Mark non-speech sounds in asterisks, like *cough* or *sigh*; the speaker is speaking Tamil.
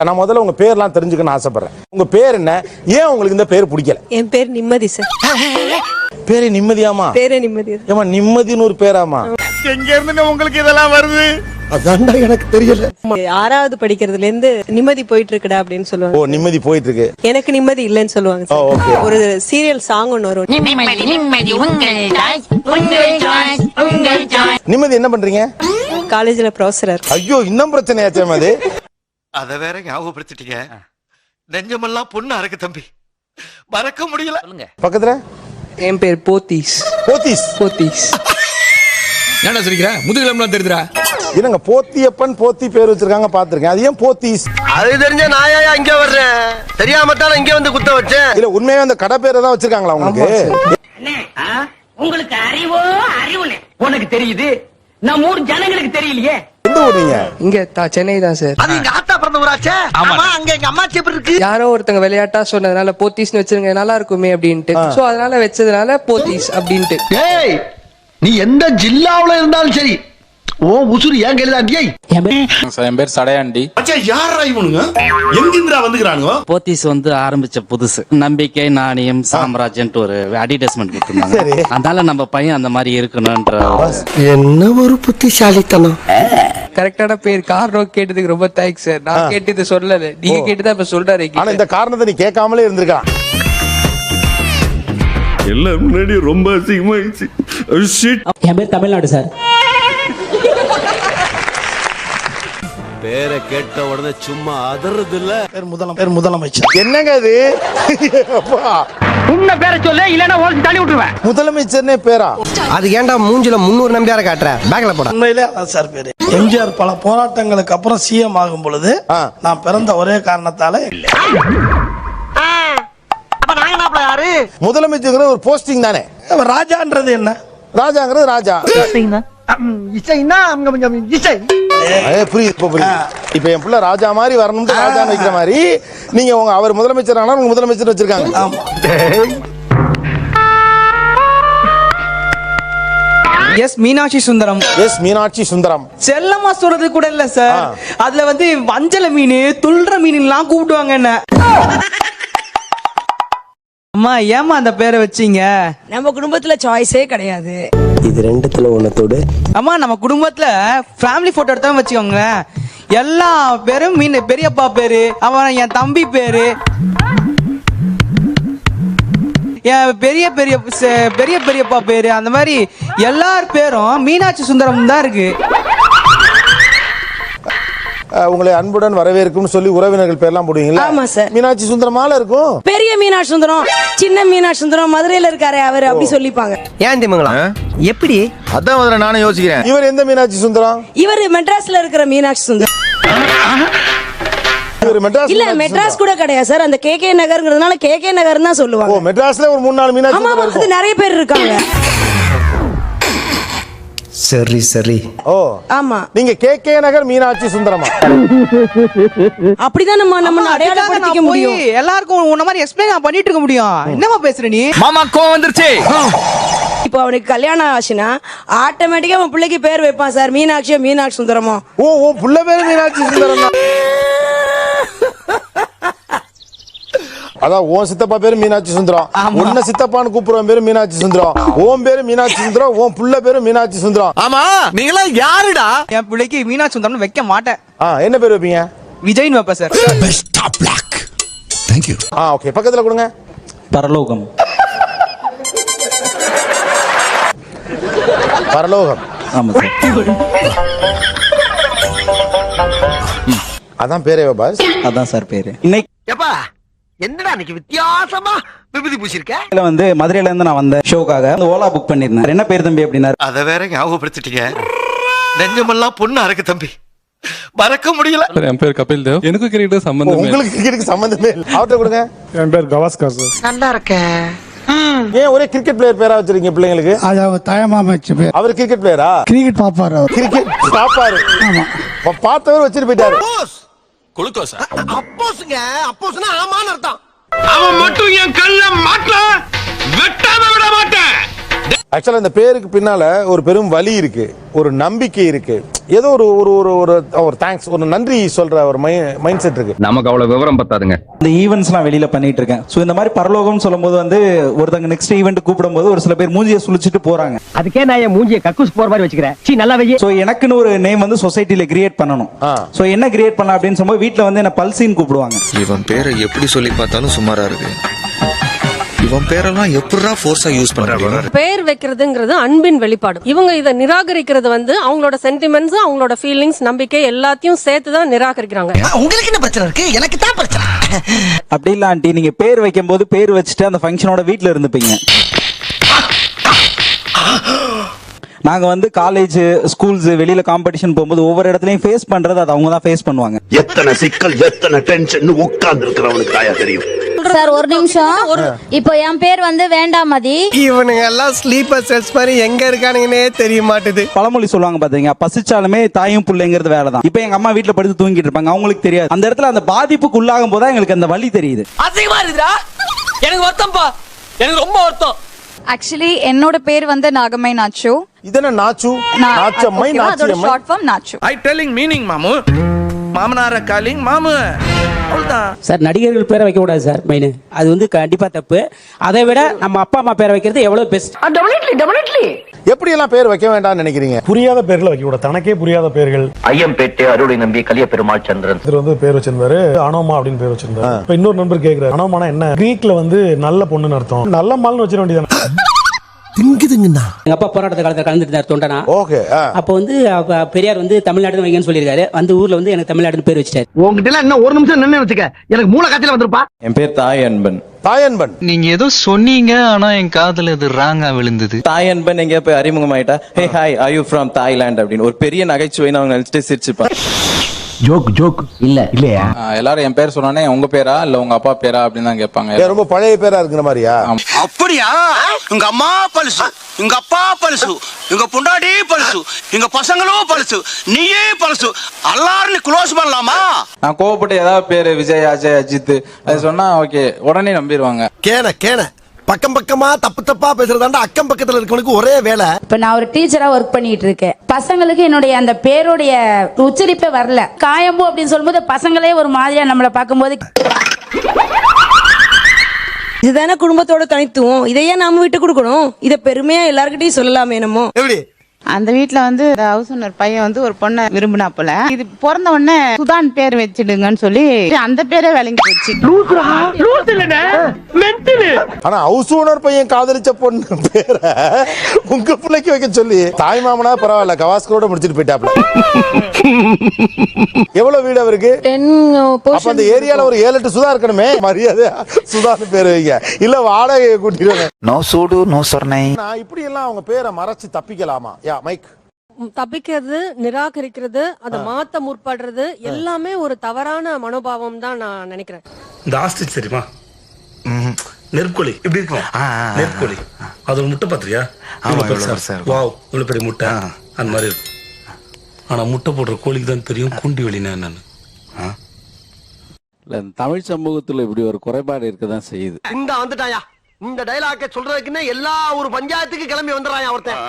நான் முதல்ல உங்க பேர்லாம் தெரிஞ்சுக்கணும்னு ஆசைப்படுறேன். உங்க பேர் என்ன? ஏன் உங்களுக்கு இந்த பேர் பிடிக்கல? என் பேர் நிம்மதி சார் பேரே நிம்மதியாமா பேரே நிம்மதி ஏமா நிம்மதின்னு ஒரு பேராமா எங்க இருந்து உங்களுக்கு இதெல்லாம் வருது? அதான்டா எனக்கு தெரியல. ஆறாவது படிக்கிறதுல இருந்து நிம்மதி போயிட்டு இருக்குடா அப்படின்னு ஓ சொல்லுவாங்க நிம்மதி போயிட்டு இருக்கு எனக்கு நிம்மதி இல்லைன்னு சொல்லுவாங்க ஓ, okay. ஒரு சீரியல் சாங் ஒன்று வரும். நிம்மதி நிம்மதி உங்கள் நிம்மதி என்ன பண்றீங்க? காலேஜ்ல ப்ரொஃபஸர் ஐயோ இன்னும் பிரச்சனையாச்சே அது அத வேற ஞாபகப்படுத்திட்டீங்க. நெஞ்சமெல்லாம் பொண்ணா இருக்கு தம்பி. மறக்க முடியல. பக்கத்துல? என் பேர் போத்தீஸ். போத்தீஸ்? போத்தீஸ். ஏன்டா சிரிக்கிற? முதுகிலம்லாம் தெரியுதுடா. இல்லங்க போத்தியப்பன் போத்தி பேர் வச்சிருக்காங்க பாத்திருக்கேன் அது ஏன் போத்தீஸ்? அது தெரிஞ்ச நாயா இங்க வர்றேன் தெரியாம தான் இங்க வந்து குத்த வச்சேன். இல்ல உண்மையாவே அந்த கடை பேரை தான் வச்சிருக்காங்களா உங்களுக்கு? உங்களுக்கு அறிவோ அறிவுனே உனக்கு தெரியுது? நம்ம ஊர் ஜனங்களுக்கு தெரியலையே. எந்த ஊர் நீங்க இங்க தா- சென்னை தான் சார். அது எங்க ஆத்தா பிறந்த ஊராச்சே? ஆமா அங்க எங்க அம்மாச்சி எப்படி இருக்கு? யாரோ ஒருத்தங்க விளையாட்டா சொன்னதுனால போத்தீஸ்னு வச்சிருங்க நல்லா இருக்குமே அப்படின்ட்டு. சோ அதனால வச்சதுனால போத்தீஸ் அப்படின்ட்டு. ஏய் நீ எந்த ஜில்லாவுல இருந்தாலும் சரி ஓ உசுறு ஏன் கையில என் பேர் சடையாண்டி. யாரா இவனுங்க? எங்கிந்திரா வந்துக்கிறானுங்க? போத்தீஸ் வந்து ஆரம்பிச்ச புதுசு. நம்பிக்கை நாணயம் சாம்ராஜ்யன்ட்டு ஒரு அட்வர்டைஸ்மெண்ட். கொடுத்துருந்தாங்க. அதனால நம்ம பையன் அந்த மாதிரி இருக்கணும்ன்ற என்ன ஒரு புத்திசாலித்தனம். கரெக்டான பேர். காரணம் கேட்டதுக்கு ரொம்ப தேங்க்ஸ் சார் நான் கேட்டு இதை சொல்லல. நீங்க கேட்டுதான் இப்ப சொல்றாரு ஆனா இந்த காரணத்தை நீ கேட்காமலே இருந்திருக்கலாம் எல்லாம் முன்னாடி ரொம்ப அசிங்கமாயிடுச்சு. ஷிட் என் பேர் தமிழ்நாடு சார் பேரை கேட்ட உடனே சும்மா அதறது இல்ல பேர் முதலமைச்சர். என்னங்க இது அப்பா, உன்ன பேரை சொல்ல இல்லன்னா ஓசி தள்ளி விட்டுருவேன். முதலமைச்சர்னே பேரா? அது ஏன்டா மூஞ்சில முன்னூறு நம்பியார காட்டுற? பேக்ல போட. உண்மையிலே அதான் சார் பேரு. எம்ஜிஆர் பல போராட்டங்களுக்கு அப்புறம் சிஎம் ஆகும் பொழுது. நான் பிறந்த ஒரே காரணத்தால யாரு? முதலமைச்சர் ஒரு போஸ்டிங் தானே. ராஜான்றது என்ன? ராஜாங்கிறது ராஜா. இசைன்னா? இசை. புரியுது இப்ப புரியுது. இப்ப என் பிள்ளை ராஜா மாதிரி வரணும்னு ராஜா வைக்கிற மாதிரி நீங்க உங்க அவர் முதலமைச்சர் ஆனா உங்க முதலமைச்சர் வச்சிருக்காங்க. எஸ் மீனாட்சி சுந்தரம். எஸ் மீனாட்சி சுந்தரம். செல்லமா சொல்றது கூட இல்ல சார். அதுல வந்து வஞ்சல மீன் துள்ற மீன் எல்லாம் கூப்பிடுவாங்க என்ன. அம்மா ஏமா அந்த பேரை வச்சீங்க? நம்ம குடும்பத்துல சாய்ஸே கிடையாது. இது ரெண்டுத்துல ஒண்ணத்தோடு. அம்மா நம்ம குடும்பத்துல ஃபேமிலி போட்டோ எடுத்தா வச்சுக்கோங்க எல்லா பேரும் மீன் பெரியப்பா பேரு அவன் என் தம்பி பேரு. என் பெரிய பெரிய பெரிய பெரியப்பா பேரு அந்த மாதிரி எல்லார் பேரும் மீனாட்சி சுந்தரம் தான் இருக்கு. உங்களை அன்புடன் வரவேற்கும்னு சொல்லி உறவினர்கள் பேர்லாம் போடுவீங்களா? ஆமா, சார். மீனாட்சி சுந்தரமால இருக்கும். பெரிய மீனாட்சி சுந்தரம் சின்ன மீனாட்சி சுந்தரம் மதுரையில இருக்காரு அவரு அப்படி சொல்லிப்பாங்க. ஏன் திமுங்களா எப்படி? அதான் முதல்ல நானும் யோசிக்கிறேன். இவர் எந்த மீனாட்சி சுந்தரம்? இவரு மெட்ராஸ்ல இருக்கிற மீனாட்சி சுந்தரம். இல்ல மெட்ராஸ் கூட கிடையாது சார் அந்த கே கே நகர்ங்கிறதுனால கே கே நகர் தான் சொல்லுவாங்க. மெட்ராஸ்ல ஒரு மூணு நாலு மீனாட்சி அது நிறைய பேர் இருக்காங்க. சரி சரி. ஓ. ஆமா. நீங்க கே. கே. நகர் மீனாட்சி சுந்தரமா அப்படிதான் நம்ம நம்ம அடையாளப்படுத்திக்க முடியும். எல்லாருக்கும் உன்ன மாதிரி எக்ஸ்பிளைன் நான் பண்ணிட்டு இருக்க முடியும் என்னம்மா பேசுற நீ? மாமா கோவம் வந்துருச்சு. இப்போ அவனுக்கு கல்யாணம் ஆச்சுன்னா ஆட்டோமேட்டிக்கா அவன் பிள்ளைக்கு பேர் வைப்பான் சார். மீனாட்சியோ மீனாட்சி சுந்தரமோ. ஓ ஓ புள்ள பேரு மீனாட்சி சுந்தரம். *laughs* அதான் உன் சித்தப்பா பேரு மீனாட்சி சுந்தரம். உன்ன சித்தப்பான்னு கூப்பிடுறவன் பேரு மீனாட்சி சுந்தரம். உன் பேரு மீனாட்சி சுந்தரம் உன் புள்ள பேரு மீனாட்சி சுந்தரம். ஆமா நீங்களா யாருடா? என் பிள்ளைக்கு மீனாட்சி சுந்தரம்னு வைக்க மாட்டேன். ஆ என்ன பேர் வைப்பீங்க? விஜய்னு வைப்பேன் சார். ஆ ஓகே பக்கத்துல கொடுங்க. பரலோகம். பரலோகம். ஆமா சார். அதான் பேரே பாஸ். அதான் சார் பேரு. இன்னைக்கு எப்பா? என்னடா இன்னைக்கு வித்தியாசமா விபூதி பூசிருக்க? வந்து மதுரையில இருந்து நான் வந்த ஷோக்காக அந்த ஓலா புக் பண்ணிருந்தேன் என்ன பேர் தம்பி அப்படின்னாரு? அத வேற ஞாபகப்படுத்திட்டீங்க. நெஞ்சமெல்லாம் பொண்ணா இருக்கு தம்பி. மறக்க முடியல. என் பேர் கபில் தேவ். எனக்கு கிரிக்கெட் சம்பந்தம் உங்களுக்கு கிரிக்கெட்டுக்கு சம்மந்தமே இல்லை. அவர்கிட்ட கொடுங்க. என் பேர் கவாஸ்கர் சார். நல்லா இருக்க. ஏன் ஒரே கிரிக்கெட் பிளேயர் பேரா வச்சிருக்கீங்க பிள்ளைங்களுக்கு? அது அவங்க தயமாமச்சு பேர். அவர் கிரிக்கெட் பிளேயரா கிரிக்கெட் பாப்பாரு அவர். கிரிக்கெட் பாப்பாரு. பா- பார்த்தவர் வச்சுட்டு போயிட்டாரு. குளுக்கோஸா? அப்போஸ்ங்க. அப்போஸ்னா ஆமான்னு அர்த்தம். அவன் மட்டும் என் கல்ல மாட்டல வெட்டாம விட மாட்டேன். ஆக்சுவலா இந்த பேருக்கு பின்னால ஒரு பெரும் வலி இருக்கு. ஒரு நம்பிக்கை இருக்கு. ஏதோ ஒரு ஒரு ஒரு ஒரு ஒரு தேங்க்ஸ் ஒரு நன்றி சொல்ற ஒரு மைண்ட் செட் இருக்கு. நமக்கு அவ்வளவு விவரம் பத்தாதுங்க. இந்த ஈவெண்ட்ஸ்லாம் வெளியில பண்ணிட்டு இருக்கேன். ஸோ இந்த மாதிரி பரலோகம்னு சொல்லும்போது வந்து ஒருத்தங்க நெக்ஸ்ட் ஈவெண்ட் கூப்பிடும்போது ஒரு சில பேர் மூஞ்சியை சுழிச்சிட்டு போறாங்க. அதுக்கே நான் என் மூஞ்சிய கக்கூஸ் போற மாதிரி வச்சுக்கிறேன். சீ நல்லா வெய்ய ஸோ எனக்குன்னு ஒரு நேம் வந்து சொசைட்டில கிரியேட் பண்ணணும். ஸோ என்ன கிரியேட் பண்ணலாம் அப்படின்னு சொல்லும்போது வீட்டில் வந்து என்ன பல்சின்னு கூப்பிடுவாங்க. இவன் பேரை எப்படி சொல்லி பார்த்தாலும் சுமாரா இருக்கு. இவன் பேரெல்லாம் எப்படா ஃபோர்ஸா யூஸ் பண்றாங்க பேர் வைக்கிறதுங்கிறது அன்பின் வெளிப்பாடு. இவங்க இதை நிராகரிக்கிறது வந்து அவங்களோட சென்டிமெண்ட்ஸ் அவங்களோட ஃபீலிங்ஸ் நம்பிக்கை எல்லாத்தையும் சேர்த்து தான் நிராகரிக்கிறாங்க உங்களுக்கு என்ன பிரச்சனை இருக்கு? எனக்கு தான் பிரச்சனை. அப்படி இல்ல ஆண்டி. நீங்க பேர் வைக்கும்போது பேர் வச்சுட்டு அந்த ஃபங்க்ஷனோட வீட்டில் இருந்துப்பீங்க. நாங்க வந்து காலேஜ் ஸ்கூல்ஸ் வெளியில காம்படிஷன் போகும்போது ஒவ்வொரு இடத்துலயும் ஃபேஸ் பண்றது அது அவங்க தான் ஃபேஸ் பண்ணுவாங்க. எத்தனை சிக்கல் எத்தனை டென்ஷன் உட்கார்ந்து இருக்கிறவனுக்கு தாயா தெரியும்? சார் ஒரு நிமிஷம். இப்போ என் பேர் வந்து வேண்டாமதி இவனுங்க எல்லாம் ஸ்லீப்பர் செல்ஸ் மாதிரி எங்க இருக்கானுங்கன்னே தெரிய மாட்டுது. பழமொழி சொல்லுவாங்க பாத்தீங்க பசிச்சாலுமே தாயும் பிள்ளைங்கிறது வேலை தான் இப்போ எங்க அம்மா வீட்ல படுத்து தூங்கிட்டு இருப்பாங்க. அவங்களுக்கு தெரியாது. அந்த இடத்துல அந்த பாதிப்புக்கு உள்ளாகும் போது எங்களுக்கு அந்த வலி தெரியுது. அசிங்கமா இருக்குடா எனக்கு வருத்தம்ப்பா எனக்கு ரொம்ப வருத்தம். ஆக்சுவலி என்னோட பேர் வந்து நாகமை நாச்சு. இது என்ன Nachu Nachammai Nachiyammai? Short form Nachu. I telling meaning மாமு. மாமனார காலிங் மாமு. சார் நடிகர்கள் பேரை வைக்க கூடாது சார் மெயின் அது வந்து கண்டிப்பா தப்பு. அதை விட நம்ம அப்பா அம்மா பேரை வைக்கிறது எவ்வளவு பெஸ்ட் எப்படி எல்லாம் பேர் வைக்க வேண்டாம்னு நினைக்கிறீங்க? புரியாத பேர்ல வைக்க கூடாது. தனக்கே புரியாத பேர்கள். ஐயம்பேட்டை அருளை நம்பி கலிய பெருமாள் சந்திரன். இவர் வந்து பேர் வச்சிருந்தாரு. அனோமா அப்படின்னு பேர் வச்சிருந்தாரு. இப்ப இன்னொரு நண்பர் கேக்குறாரு. அனோமானா என்ன? கிரீக்ல வந்து நல்ல பொண்ணுன்னு அர்த்தம். நல்ல மால்னு வச்சிட வேண்டியதானே எங்க அப்பா காலத்துல கலந்துட்டு இருந்தார் தொண்டனா. ஓகே அப்போ வந்து அப்ப பெரியார் வந்து தமிழ்நாடு வைங்கன்னு சொல்லியிருக்காரு. அந்த ஊர்ல வந்து எனக்கு தமிழ்நாடுன்னு பேர் வச்சிட்டாரு. உங்ககிட்ட எல்லாம் இன்னும் ஒரு நிமிஷம் நின்னு வச்சுக்க. எனக்கு மூளை காய்ச்சல் வந்திருப்பா. என் பேர் தாய் அன்பன். தாயன்பன் நீங்க ஏதோ சொன்னீங்க ஆனா என் காதுல அது ராங்கா விழுந்தது. தாய் அன்பன் எங்க போய் அறிமுகமாயிட்டா. Hey hi are you from Thailand அப்படின்னு. ஒரு பெரிய நகைச்சுவை அவங்க நினைச்சிட்டு சிரிச்சுப்பாங்க ஜோக் ஜோக் இல்ல. இல்லையா? எல்லாரும் என் பேர் சொன்னானே உங்க பேரா? இல்ல உங்க அப்பா பேரா? அப்படின்னு தான் கேட்பாங்க ரொம்ப பழைய பேரா இருக்கிற மாதிரியா? அப்படியா? உங்க அம்மா பழுசு உங்க அப்பா பழுசு உங்க பொண்டாட்டி பழுசு எங்க பசங்களும் பழுசு நீயே பழுசு. எல்லாரும் க்ளோஸ் பண்ணலாமா? நான் கோவப்பட்டு ஏதாவது பேரு விஜய் அஜய் அஜித் அது சொன்னா ஓகே உடனே நம்பிடுவாங்க கேன கேன பக்கம் பக்கமா தப்பு தப்பா பேசுறதாண்டா அக்கம் பக்கத்துல இருக்கவனுக்கு ஒரே வேலை. இப்போ நான் ஒரு டீச்சரா ஒர்க் பண்ணிட்டு இருக்கேன். பசங்களுக்கு என்னுடைய அந்த பேருடைய உச்சரிப்பே வரல. காயம்பு அப்படின்னு சொல்லும்போது பசங்களே ஒரு மாதிரியா நம்மளை பார்க்கும்போது இதுதானே குடும்பத்தோட தனித்துவம்? இதையே நாம விட்டு கொடுக்கணும். இதை பெருமையா எல்லார்கிட்டயும் சொல்லலாமே என்னமோ. எப்படி? அந்த வீட்ல வந்து ஹவுஸ் ஓனர் பையன் வந்து ஒரு பொண்ணை விரும்பினாப்புல இது பிறந்த உடனே சுதான் பேர் வச்சிடுங்கன்னு சொல்லி அந்த பேரே விளங்கி போச்சு. ஆனா ஹவுஸ் ஓனர் பையன் காதலிச்ச பொண்ணு பேரை உங்க பிள்ளைக்கு வைக்க சொல்லி தாய் மாமனா பரவாயில்ல கவாஸ்கரோட முடிச்சிட்டு போயிட்டாப்ல. எவ்வளவு வீடு அவருக்கு? டென் அப்ப அந்த ஏரியால ஒரு ஏழு எட்டு சுதா இருக்கணுமே. மரியாதை சுதான்னு பேர் வைங்க. இல்ல வாடகை கூட்டிடுவேன். நோ சூடு நோ சொர்ணை. நான் இப்படி எல்லாம் அவங்க பேரை மறைச்சு தப்பிக்கலாமா? யா மைக் தப்பிக்கிறது நிராகரிக்கிறது அதை மாத்த முற்படுறது எல்லாமே ஒரு தவறான மனோபாவம் தான் நான் நினைக்கிறேன். இந்த ஆஸ்ட்ரிச் தெரியுமா? நெற்கோழி. இப்படி இருக்கும்? நெற்கோழி. அது ஒரு முட்டை பாத்திரியா? வாவ் இவ்வளவு பெரிய முட்டை. அந்த மாதிரி இருக்கும். ஆனா முட்டை போடுற கோழிக்கு தான் தெரியும் குண்டி வெளினா என்னன்னு. தமிழ் சமூகத்துல இப்படி ஒரு குறைபாடு இருக்கதான் செய்யுது. இந்த வந்துட்டாயா இந்த டைலாக்க சொல்றதுக்குன்னே எல்லா ஒரு பஞ்சாயத்துக்கு கிளம்பி வந்துடுறான் ஒருத்தன்?